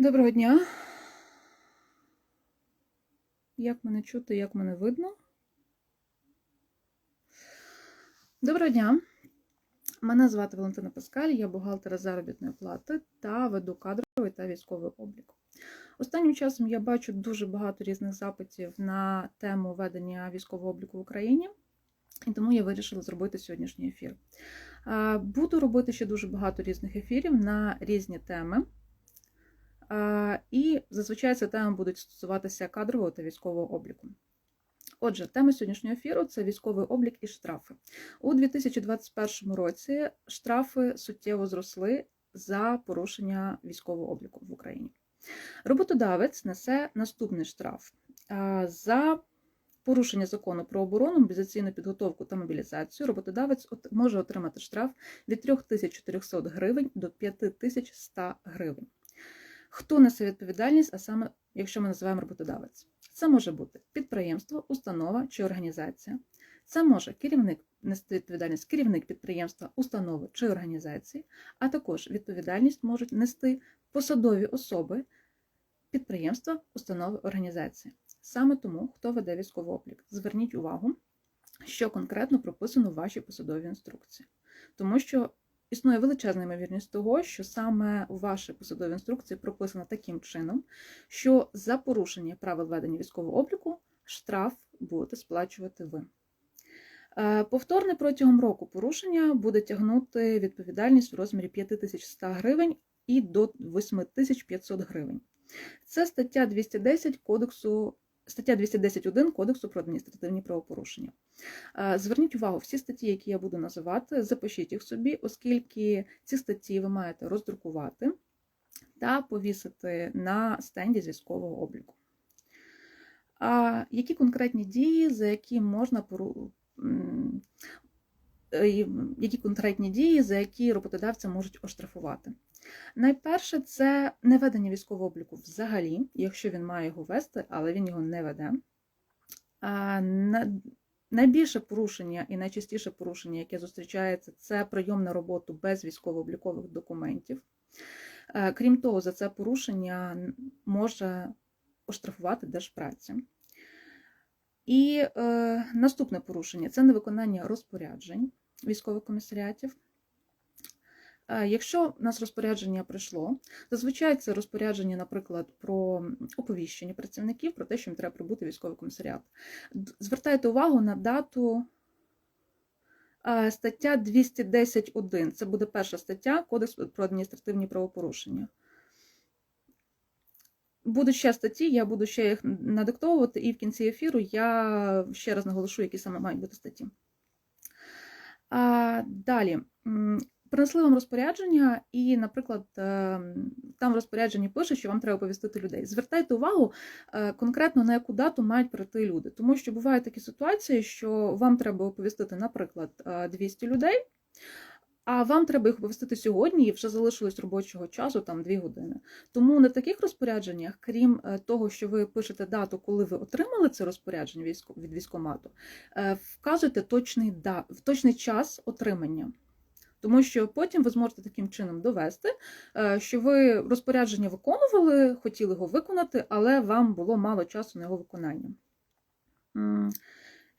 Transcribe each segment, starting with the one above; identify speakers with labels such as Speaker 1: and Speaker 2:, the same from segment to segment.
Speaker 1: Доброго дня. Як мене чути, як мене видно? Доброго дня. Мене звати Валентина Паскаль, я бухгалтер заробітної плати та веду кадровий та військовий облік. Останнім часом я бачу дуже багато різних запитів на тему ведення військового обліку в Україні, і тому я вирішила зробити сьогоднішній ефір. Буду робити ще дуже багато різних ефірів на різні теми. І зазвичай ці теми будуть стосуватися кадрового та військового обліку. Отже, тема сьогоднішнього ефіру це військовий облік і штрафи. У 2021 році штрафи суттєво зросли за порушення військового обліку в Україні. Роботодавець несе наступний штраф за порушення закону про оборону, мобілізаційну підготовку та мобілізацію. Роботодавець от- може отримати штраф від 3400 гривень до 5100 гривень. Хто несе відповідальність, а саме, якщо ми називаємо роботодавець? Це може бути підприємство, установа чи організація. Це може керівник нести відповідальність керівник підприємства, установи чи організації, а також відповідальність можуть нести посадові особи підприємства, установи, організації. Саме тому, хто веде військовий облік, зверніть увагу, що конкретно прописано в вашій посадовій інструкції. Тому що існує величезна ймовірність того, що саме у вашій посадовій інструкції прописано таким чином, що за порушення правил ведення військового обліку штраф будете сплачувати ви. Е, Повторне протягом року порушення буде тягнути відповідальність в розмірі 5100 гривень і до 8500 гривень. Це стаття 210 кодексу. Стаття 210.1 Кодексу про адміністративні правопорушення. Е, Зверніть увагу, всі статті, які я буду називати, запишіть їх собі, оскільки ці статті ви маєте роздрукувати та повісити на стенді з військового обліку. А які конкретні дії, за які можна е, які конкретні дії, за які роботодавця можуть оштрафувати? Найперше, це неведення військового обліку взагалі, якщо він має його вести, але він його не веде. Найбільше порушення і найчастіше порушення, яке зустрічається, це прийом на роботу без військово-облікових документів. Е, Крім того, за це порушення може оштрафувати Держпраці. І е, наступне порушення це невиконання розпоряджень військових комісаріатів. Е, Якщо у нас розпорядження прийшло, зазвичай це розпорядження, наприклад, про оповіщення працівників про те, що їм треба прибути військовий комісаріат. Звертайте увагу на дату е, стаття 210.1. Це буде перша стаття Кодексу про адміністративні правопорушення. Будуть ще статті, я буду ще їх надиктовувати, і в кінці ефіру я ще раз наголошу, які саме мають бути статті. А, далі. Принесли вам розпорядження, і, наприклад, ем, там в розпорядженні пише, що вам треба оповістити людей. Звертайте увагу е, конкретно на яку дату мають прийти люди, тому що бувають такі ситуації, що вам треба оповістити, наприклад, е, 200 людей, а вам треба їх оповістити сьогодні, і вже залишилось робочого часу там 2 години. Тому на таких розпорядженнях, крім е, того, що ви пишете дату, коли ви отримали це розпорядження від військкомату, е, вказуйте точний, точний час отримання. Тому що потім ви зможете таким чином довести, е, що ви розпорядження виконували, хотіли його виконати, але вам було мало часу на його виконання.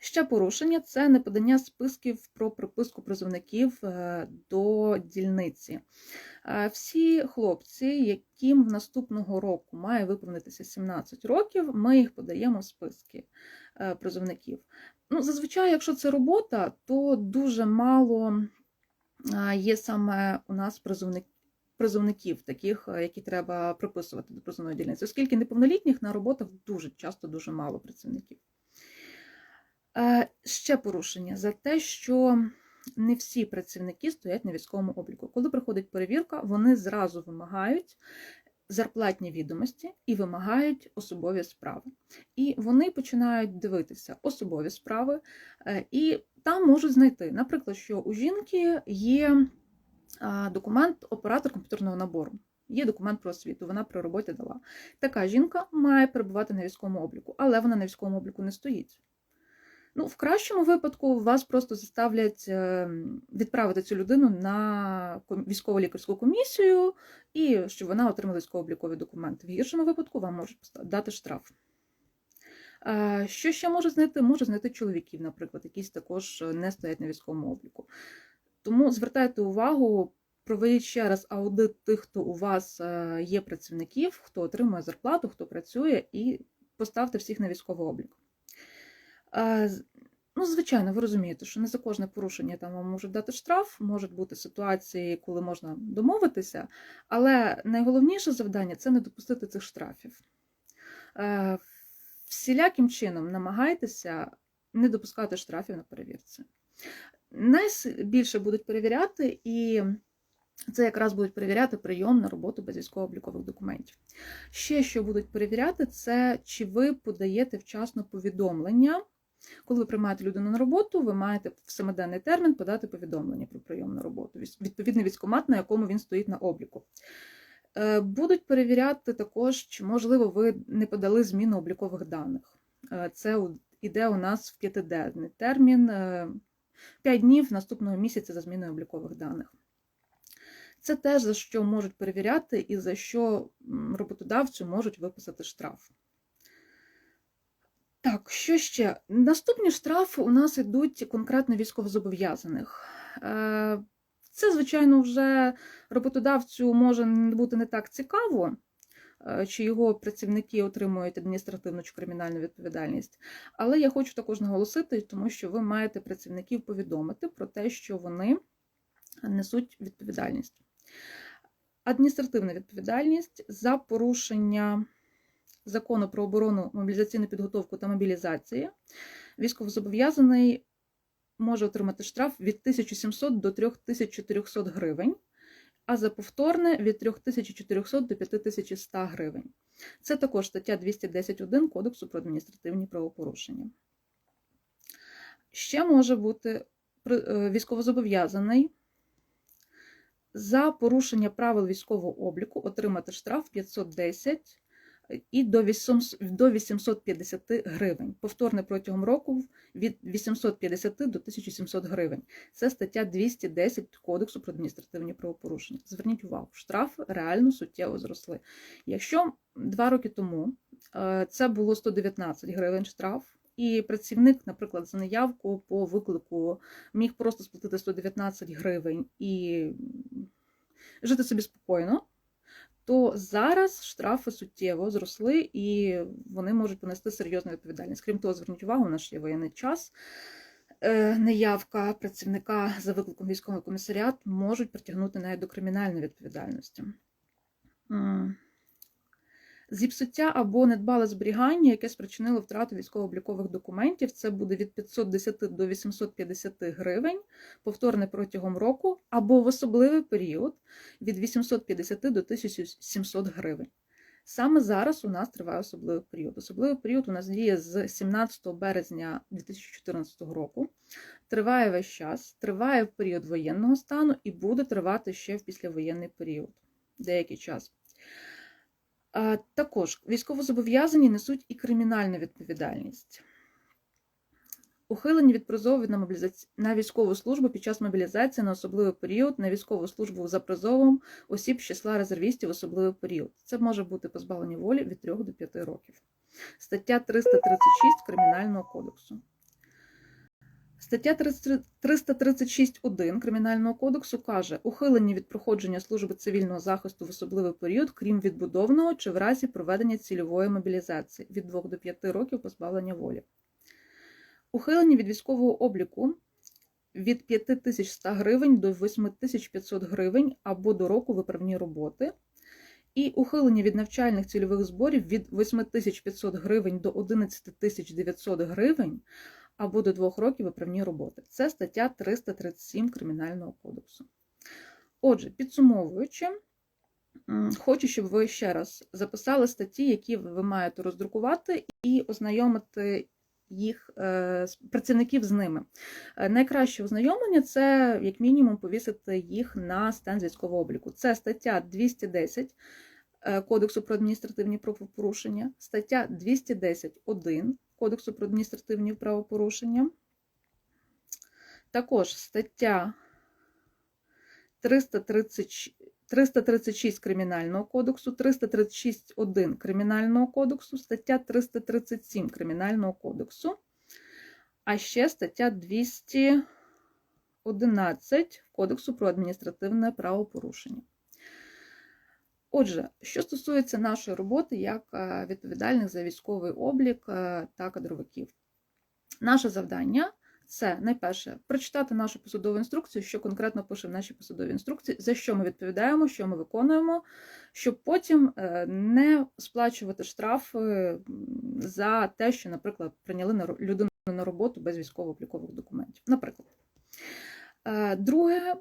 Speaker 1: Ще порушення це неподання списків про приписку призовників е, до дільниці. Е, Всі хлопці, яким наступного року має виповнитися 17 років, ми їх подаємо в списки призовників. Ну, зазвичай, якщо це робота, то дуже мало є саме у нас призовник, призовників, таких, е, які треба приписувати до призовної дільниці, оскільки неповнолітніх на роботах дуже часто дуже мало працівників. Е, Ще порушення за те, що не всі працівники стоять на військовому обліку. Коли приходить перевірка, вони зразу вимагають зарплатні відомості і вимагають особові справи. І вони починають дивитися особові справи, е, і там можуть знайти, наприклад, що у жінки є документ оператор комп'ютерного набору. Є документ про освіту, вона при роботі дала. Така жінка має перебувати на військовому обліку, але вона на військовому обліку не стоїть. Ну, в кращому випадку вас просто заставлять е, відправити цю людину на військово-лікарську комісію і щоб вона отримала військово-облікові документи. В гіршому випадку вам можуть дати штраф. Е, Що ще може знайти? Може знайти чоловіків, наприклад, якісь також е, не стоять на військовому обліку. Тому звертайте увагу, проведіть ще раз аудит тих, хто у вас е, є працівників, хто отримує зарплату, хто працює, і поставте всіх на військовий облік. Ну, звичайно, ви розумієте, що не за кожне порушення там вам можуть дати штраф, можуть бути ситуації, коли можна домовитися, але найголовніше завдання це не допустити цих штрафів. Всіляким чином намагайтеся не допускати штрафів на перевірці. Найбільше будуть перевіряти, і це якраз будуть перевіряти прийом на роботу без військово-облікових документів. Ще що будуть перевіряти, це чи ви подаєте вчасно повідомлення. Коли ви приймаєте людину на роботу, ви маєте в семиденний термін подати повідомлення про прийом на роботу, відповідний військкомат, на якому він стоїть на обліку. Е, Будуть перевіряти також, чи можливо ви не подали зміну облікових даних. Е, Це іде у нас в п'ятиденний термін 5 днів наступного місяця за зміною облікових даних. Це теж за що можуть перевіряти і за що м, роботодавцю можуть виписати штраф. Так, що ще? Наступні штрафи у нас йдуть конкретно військовозобов'язаних. Це, звичайно, вже роботодавцю може бути не так цікаво, е, чи його працівники отримують адміністративну чи кримінальну відповідальність. Але я хочу також наголосити, тому що ви маєте працівників повідомити про те, що вони несуть відповідальність. Адміністративна відповідальність за порушення закону про оборону, мобілізаційну підготовку та мобілізації. Військовозобов'язаний може отримати штраф від 1700 до 3400 гривень, а за повторне від 3400 до 5100 гривень. Це також стаття 210.1 Кодексу про адміністративні правопорушення. Ще може бути е, військовозобов'язаний за порушення правил військового обліку отримати штраф 510 і до 800 до 850 гривень. Повторне протягом року від 850 до 1700 гривень. Це стаття 210 Кодексу про адміністративні правопорушення. Зверніть увагу, штрафи реально суттєво зросли. Якщо два роки тому е, це було 119 гривень штраф, і працівник, наприклад, за неявку по виклику міг просто сплатити 119 гривень і жити собі спокійно, то зараз штрафи суттєво зросли і вони можуть понести серйозну відповідальність. Крім того, зверніть увагу, у нас є воєнний час. Е, Неявка працівника за викликом військового комісаріат можуть притягнути навіть до кримінальної відповідальності. Зіпсуття або недбале зберігання, яке спричинило втрату військово-облікових документів, це буде від 510 до 850 гривень, повторне протягом року, або в особливий період від 850 до 1700 гривень. Саме зараз у нас триває особливий період. Особливий період у нас діє з 17 березня 2014 року. Триває весь час, триває період воєнного стану і буде тривати ще в післявоєнний період, деякий час. Також військовозобов'язані несуть і кримінальну відповідальність. Ухилення від призову на, мобілізаці... на військову службу під час мобілізації на особливий період, на військову службу за призовом осіб з числа резервістів в особливий період. Це може бути позбавлення волі від 3 до 5 років. Стаття 336 Кримінального кодексу. Стаття 336.1 Кримінального кодексу каже, ухилення від проходження служби цивільного захисту в особливий період, крім відбудовного чи в разі проведення цільової мобілізації від 2 до 5 років позбавлення волі. Ухилення від військового обліку від 5100 гривень до 8500 гривень або до року виправні роботи. І ухилення від навчальних цільових зборів від 8500 гривень до 11900 гривень або до 2 років виправні роботи. Це стаття 337 Кримінального кодексу. Отже, підсумовуючи, хочу, щоб ви ще раз записали статті, які ви маєте роздрукувати, і ознайомити їх е, працівників з ними. Е, Найкраще ознайомлення це, як мінімум, повісити їх на стенд військового обліку. Це стаття 210 е, Кодексу про адміністративні правопорушення, стаття 210.1 Кодексу про адміністративні правопорушення. Також стаття 330, 336 Кримінального кодексу, 336.1 Кримінального кодексу, стаття 337 Кримінального кодексу, а ще стаття 211 Кодексу про адміністративне правопорушення. Отже, що стосується нашої роботи як е, відповідальних за військовий облік е, та кадровиків, наше завдання це найперше прочитати нашу посудову інструкцію, що конкретно пише в нашій посудовій інструкції, за що ми відповідаємо, що ми виконуємо, щоб потім е, не сплачувати штраф за те, що, наприклад, прийняли людину на роботу без військово-облікових документів. Наприклад, друге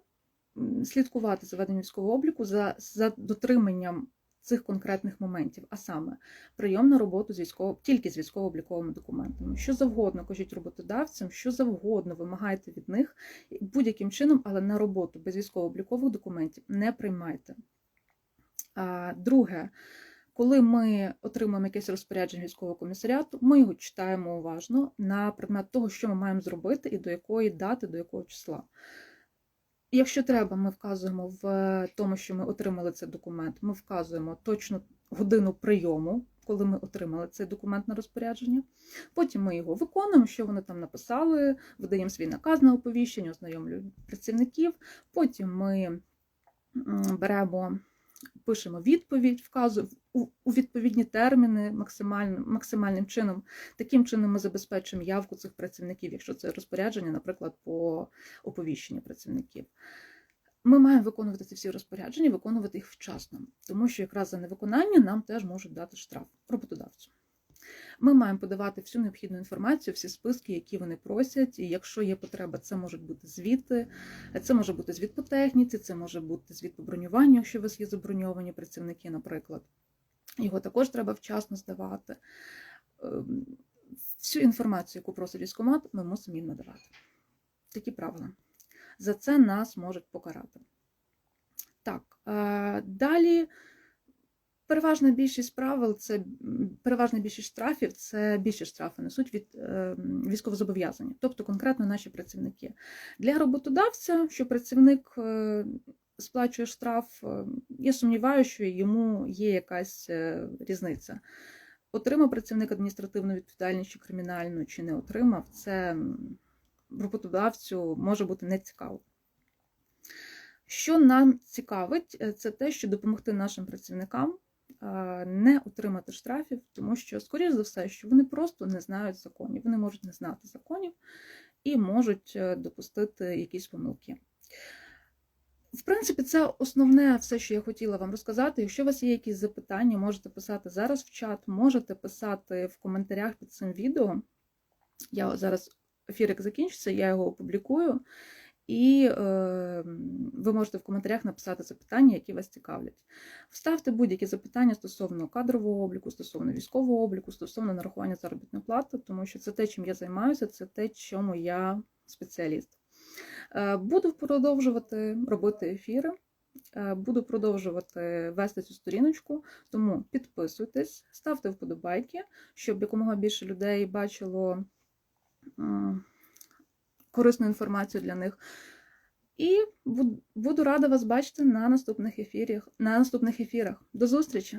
Speaker 1: слідкувати за веденням військового обліку за, за дотриманням цих конкретних моментів, а саме прийом на роботу з військово, тільки з військово-обліковими документами. Що завгодно кажіть роботодавцям, що завгодно вимагайте від них будь-яким чином, але на роботу без військово-облікових документів не приймайте. А, Друге, коли ми отримуємо якесь розпорядження військового комісаріату, ми його читаємо уважно на предмет того, що ми маємо зробити і до якої дати, до якого числа. Якщо треба, ми вказуємо в тому, що ми отримали цей документ, ми вказуємо точну годину прийому, коли ми отримали цей документ на розпорядження. Потім ми його виконуємо, що вони там написали, видаємо свій наказ на оповіщення, ознайомлюємо працівників. Потім ми беремо, пишемо відповідь, вказуємо у, у відповідні терміни максимальним, максимальним чином. Таким чином ми забезпечимо явку цих працівників, якщо це розпорядження, наприклад, по оповіщенню працівників. Ми маємо виконувати ці всі розпорядження, виконувати їх вчасно, тому що якраз за невиконання нам теж можуть дати штраф роботодавцю. Ми маємо подавати всю необхідну інформацію, всі списки, які вони просять. І якщо є потреба, це можуть бути звіти, це може бути звіт по техніці, це може бути звіт по бронюванню, якщо у вас є заброньовані працівники, наприклад. Його також треба вчасно здавати. Ем, Всю інформацію, яку просить військкомат, ми мусимо їм надавати. Такі правила. За це нас можуть покарати. Так, е, далі переважна більшість правил, це переважна більшість штрафів, це більші штрафи несуть від е, військовозобов'язані, тобто конкретно наші працівники. Для роботодавця, що працівник е, сплачує штраф, е, я сумніваюся, що йому є якась е, різниця. Отримав працівник адміністративну відповідальність чи кримінальну, чи не отримав, це роботодавцю може бути нецікаво. Що нам цікавить, е, це те, що допомогти нашим працівникам не отримати штрафів, тому що, скоріш за все, що вони просто не знають законів. Вони можуть не знати законів і можуть е, допустити якісь помилки. В принципі, це основне все, що я хотіла вам розказати. Якщо у вас є якісь запитання, можете писати зараз в чат, можете писати в коментарях під цим відео. Я зараз ефірик закінчиться, я його опублікую. І е, ви можете в коментарях написати запитання, які вас цікавлять. Вставте будь-які запитання стосовно кадрового обліку, стосовно військового обліку, стосовно нарахування заробітної плати, тому що це те, чим я займаюся, це те, чому я спеціаліст. Е, Буду продовжувати робити ефіри, е, буду продовжувати вести цю сторіночку, тому підписуйтесь, ставте вподобайки, щоб якомога більше людей бачило корисну інформацію для них. І буду рада вас бачити на наступних ефірах. На наступних ефірах. До зустрічі!